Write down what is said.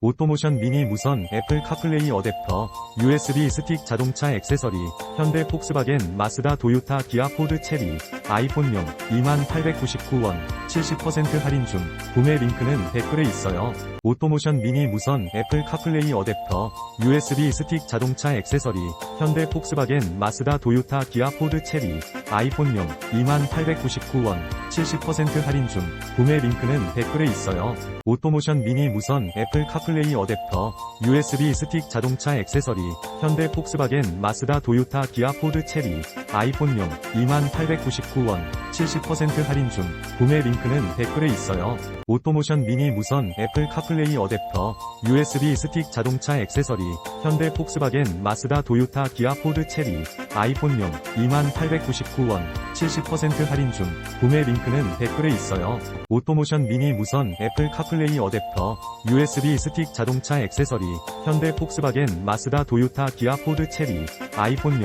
오토모션 미니 무선 애플 카플레이 어댑터, USB 스틱 자동차 액세서리, 현대 폭스바겐 마스다 도요타 기아 포드 체리, 아이폰용 2899원, 70% 할인 중, 구매 링크는 댓글에 있어요. 오토모션 미니 무선 애플 카플레이 어댑터, USB 스틱 자동차 액세서리, 현대 폭스바겐 마스다 도요타 기아 포드 체리, 아이폰용 2899원, 70% 할인 중, 구매 링크는 댓글에 있어요. 오토모션 미니 무선 애플 카플레이 어댑터, USB 스틱 자동차 액세서리, 현대 폭스바겐 마스다 도요타 기아 포드 체리, 아이폰용 2899원, 70% 할인 중, 구매 링크는 댓글에 있어요. 오토모션 미니 무선 애플 카플레이 어댑터, USB 스틱 자동차 액세서리, 현대 폭스바겐 마스다 도요타 기아 포드 체리, 아이폰용 2899원, 70% 할인 중, 구매 링크는 댓글에 있어요. 오토모션 미니 무선 애플 카플레이 어댑터, USB 스틱 자동차 액세서리, 현대 폭스바겐 마스다 도요타 기아 포드 체리, 아이폰용